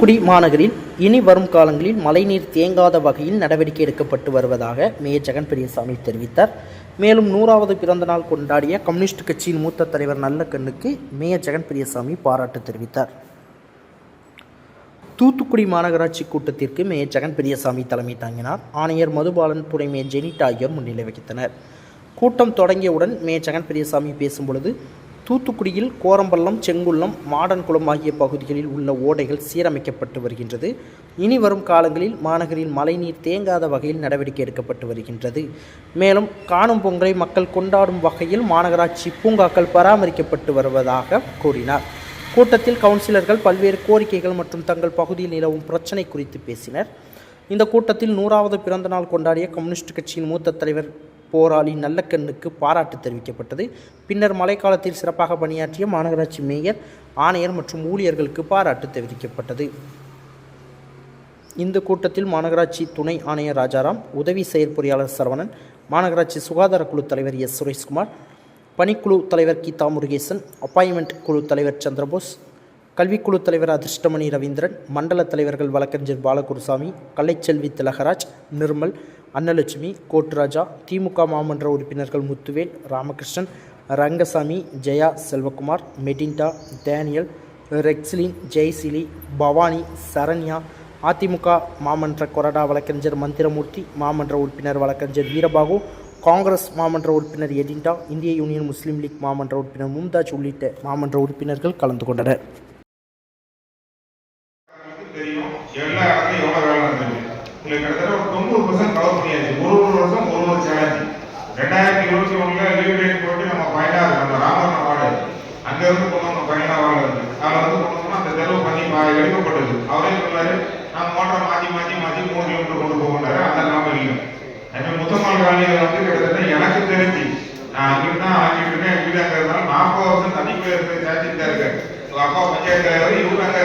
தூத்துக்குடி மாநகரில் இனி வரும் காலங்களில் மழைநீர் தேங்காத வகையில் நடவடிக்கை எடுக்கப்பட்டு வருவதாக மேயர் ஜெகன் பெரியசாமி தெரிவித்தார். மேலும் நூறாவது பிறந்த நாள் கொண்டாடிய கம்யூனிஸ்ட் கட்சியின் மூத்த தலைவர் நல்லக்கண்ணுக்கு மேயர் ஜெகன் பெரியசாமி பாராட்டு தெரிவித்தார். தூத்துக்குடி மாநகராட்சி கூட்டத்திற்கு மேயர் ஜெகன் பெரியசாமி தலைமை தாங்கினார். ஆணையர் மதுபாலன் துணை மேயர் ஜெனிட் ஆகியோர் முன்னிலை வகித்தனர். கூட்டம் தொடங்கியவுடன் மேயர் ஜெகன் பெரியசாமி பேசும்பொழுது தூத்துக்குடியில் கோரம்பள்ளம் செங்குள்ளம் மாடன்குளம் ஆகிய பகுதிகளில் உள்ள ஓடைகள் சீரமைக்கப்பட்டு வருகின்றது. இனி வரும் காலங்களில் மாநகரில் மழைநீர் தேங்காத வகையில் நடவடிக்கை எடுக்கப்பட்டு வருகின்றது. மேலும் காணும் பொங்கலை மக்கள் கொண்டாடும் வகையில் மாநகராட்சி பூங்காக்கள் பராமரிக்கப்பட்டு வருவதாக கூறினார். கூட்டத்தில் கவுன்சிலர்கள் பல்வேறு கோரிக்கைகள் மற்றும் தங்கள் பகுதியில் நிலவும் பிரச்சினை குறித்து பேசினர். இந்த கூட்டத்தில் நூறாவது பிறந்தநாள் கொண்டாடிய கம்யூனிஸ்ட் கட்சியின் மூத்த தலைவர் போராளி நல்லக்கண்ணுக்கு பாராட்டு தெரிவிக்கப்பட்டது. பின்னர் மழைக்காலத்தில் சிறப்பாக பணியாற்றிய மாநகராட்சி மேயர் ஆணையர் மற்றும் ஊழியர்களுக்கு பாராட்டு தெரிவிக்கப்பட்டது. இந்த கூட்டத்தில் மாநகராட்சி துணை ஆணையர் ராஜாராம் உதவி செயற்பொறியாளர் சரவணன் மாநகராட்சி சுகாதார குழு தலைவர் எஸ். சுரேஷ்குமார் பணிக்குழு தலைவர் கீதா முருகேசன் அப்பாயின்மெண்ட் குழு தலைவர் சந்திரபோஸ் கல்விக்குழு தலைவர் அதிர்ஷ்டமணி ரவீந்திரன் மண்டல தலைவர்கள் வழக்கறிஞர் பாலகுருசாமி கலைச்செல்வி திலகராஜ் நிர்மல் அன்னலட்சுமி கோட்டுராஜா திமுக மாமன்ற உறுப்பினர்கள் முத்துவேல் ராமகிருஷ்ணன் ரங்கசாமி ஜெயா செல்வகுமார் மெடிண்டா டேனியல் ரெக்ஸ்லின் ஜெய்சிலி பவானி சரண்யா அதிமுக மாமன்ற கொறடா வழக்கறிஞர் மந்திரமூர்த்தி மாமன்ற உறுப்பினர் வழக்கறிஞர் வீரபாகு காங்கிரஸ் மாமன்ற உறுப்பினர் எடிண்டா இந்திய யூனியன் முஸ்லீம் லீக் மாமன்ற உறுப்பினர் மும்தாஜ் உள்ளிட்ட மாமன்ற உறுப்பினர்கள் கலந்து கொண்டனர். எல்லா இடத்துலையும் எவ்வளோ வேலை நடந்தது உங்களுக்கு கிட்டத்தட்ட ஒரு தொண்ணூறு பர்சன்ட் கவர் பண்ணியாச்சு ஒரு ஒரு வருஷம் ஒரு ஒரு சேலஞ்சு ரெண்டாயிரத்தி இருபத்தி ஒன்றுல லீவ் டேட் போட்டு நம்ம பயனாக நம்ம ராமர் அவார்டு அங்கேருந்து கொண்டு வந்த பயனா வார்டு இருக்கு அதில் வந்து கொண்டு வந்தோம்னா அந்த தெருவு பண்ணி பா- எடுக்கப்பட்டது. அவரே சொன்னாரு நான் மோட்டரை மாற்றி மாற்றி மாற்றி மூணு கிலோமீட்டர் கொண்டு போகண்டாரு அந்த நாம இல்லை. அதே முத்தம்மாள் காலனியில் வந்து கிட்டத்தட்ட எனக்கு தெரிஞ்சு நான் அங்கிட்டு தான் ஆகிட்டு இருக்கேன். என் வீடு அங்கே இருந்தாலும் நாற்பது வருஷம் தண்ணிக்குள்ளே இருக்கு தான் இருக்கேன் உங்க அப்பா பஞ்சாயத்து தலைவர் இவங்க அங்கே